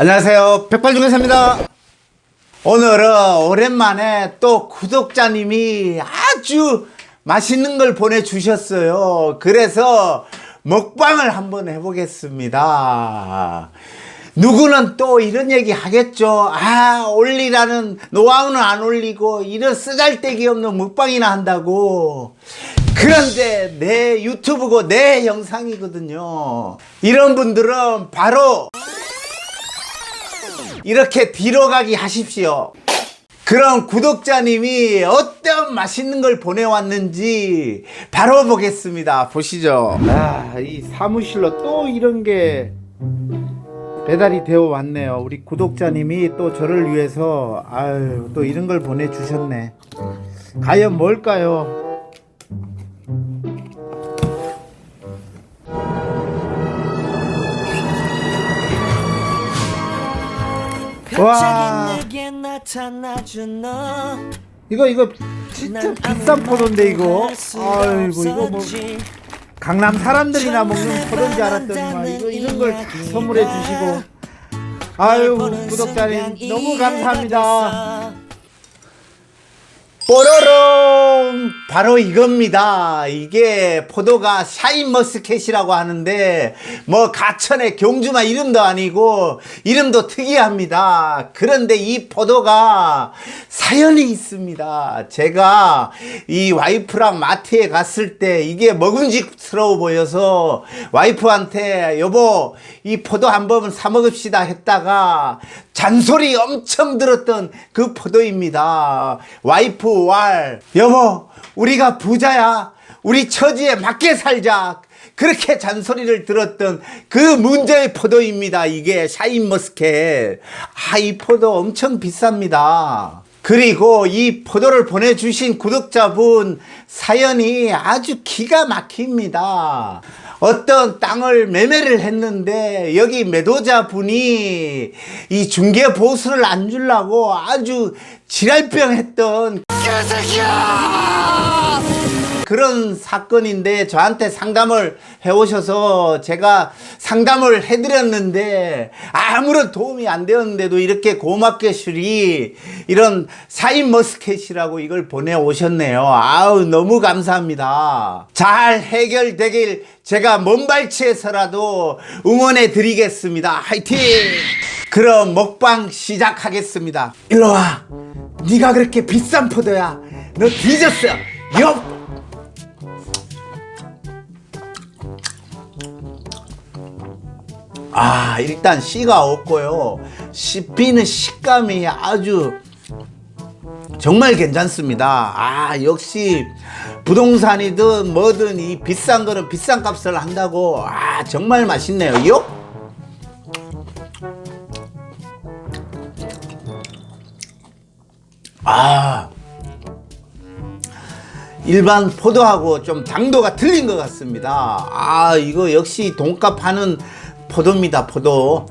안녕하세요. 백발중에서입니다. 오늘은 오랜만에 또 구독자님이 아주 맛있는 걸 보내주셨어요. 그래서 먹방을 한번 해보겠습니다. 누구는 또 이런 얘기 하겠죠. 아, 올리라는 노하우는 안 올리고 이런 쓰잘데기 없는 먹방이나 한다고. 그런데 내 유튜브고 내 영상이거든요. 이런 분들은 바로 이렇게 뒤로 가기 하십시오. 그럼 구독자님이 어떤 맛있는 걸 보내왔는지 바로 보겠습니다. 보시죠. 아, 이 사무실로 또 이런 게 배달이 되어 왔네요. 우리 구독자님이 또 저를 위해서 아유, 또 이런 걸 보내 주셨네. 과연 뭘까요? 와. 내게 나타나준 너. 이거 이거 진짜 비싼 포도인데 이거. 아이고 이거 뭐 강남 사람들이나 먹는 포도인지 알았더니만 이거 이런 걸 다 선물해 주시고. 아유 구독자님 너무 감사합니다 뽀로롱! 바로 이겁니다. 이게 포도가 샤인머스켓이라고 하는데 뭐 가천의 경주마 이름도 아니고 이름도 특이합니다. 그런데 이 포도가 사연이 있습니다. 제가 이 와이프랑 마트에 갔을 때 이게 먹음직스러워 보여서 와이프한테 여보 이 포도 한번 사 먹읍시다 했다가 잔소리 엄청 들었던 그 포도입니다. 와이프 왈 여보 우리가 부자야 우리 처지에 맞게 살자 그렇게 잔소리를 들었던 그 문제의 포도입니다. 이게 샤인머스켓 아 이 포도 엄청 비쌉니다. 그리고 이 포도를 보내주신 구독자분 사연이 아주 기가 막힙니다. 어떤 땅을 매매를 했는데 여기 매도자 분이 이 중개 보수를 안 주려고 아주 지랄병 했던 그런 사건인데 저한테 상담을 해오셔서 제가 상담을 해드렸는데 아무런 도움이 안 되었는데도 이렇게 고맙게 슈리 이런 사인 머스켓이라고 이걸 보내오셨네요. 아우 너무 감사합니다. 잘 해결되길 제가 먼발치에서라도 응원해 드리겠습니다. 화이팅! 그럼 먹방 시작하겠습니다. 일로 와. 네가 그렇게 비싼 포도야. 너 뒤졌어. 옆. 아 일단 씨가 없고요. 씹히는 식감이 아주 정말 괜찮습니다. 아 역시 부동산이든 뭐든 이 비싼 거는 비싼 값을 한다고. 아 정말 맛있네요. 요? 아 일반 포도하고 좀 당도가 틀린 것 같습니다. 아, 이거 역시 돈값 하는 포도입니다, 포도.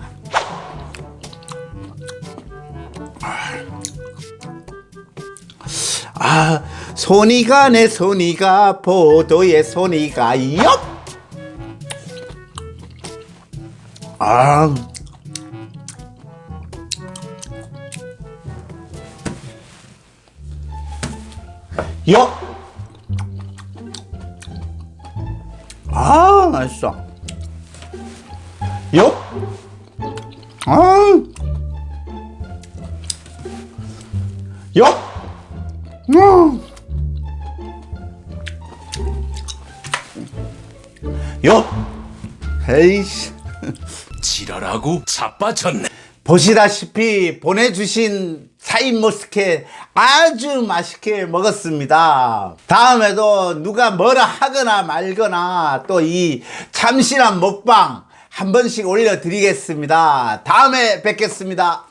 아, 손이가 내 손이가 포도의 손이가 옆! 아, 옆! 아 맛있어 요? 아 요? 음. 요? 에이씨 지랄하고 자빠졌네. 보시다시피 보내주신 사인머스켓 아주 맛있게 먹었습니다. 다음에도 누가 뭐라 하거나 말거나 또 이 참신한 먹방 한 번씩 올려드리겠습니다. 다음에 뵙겠습니다.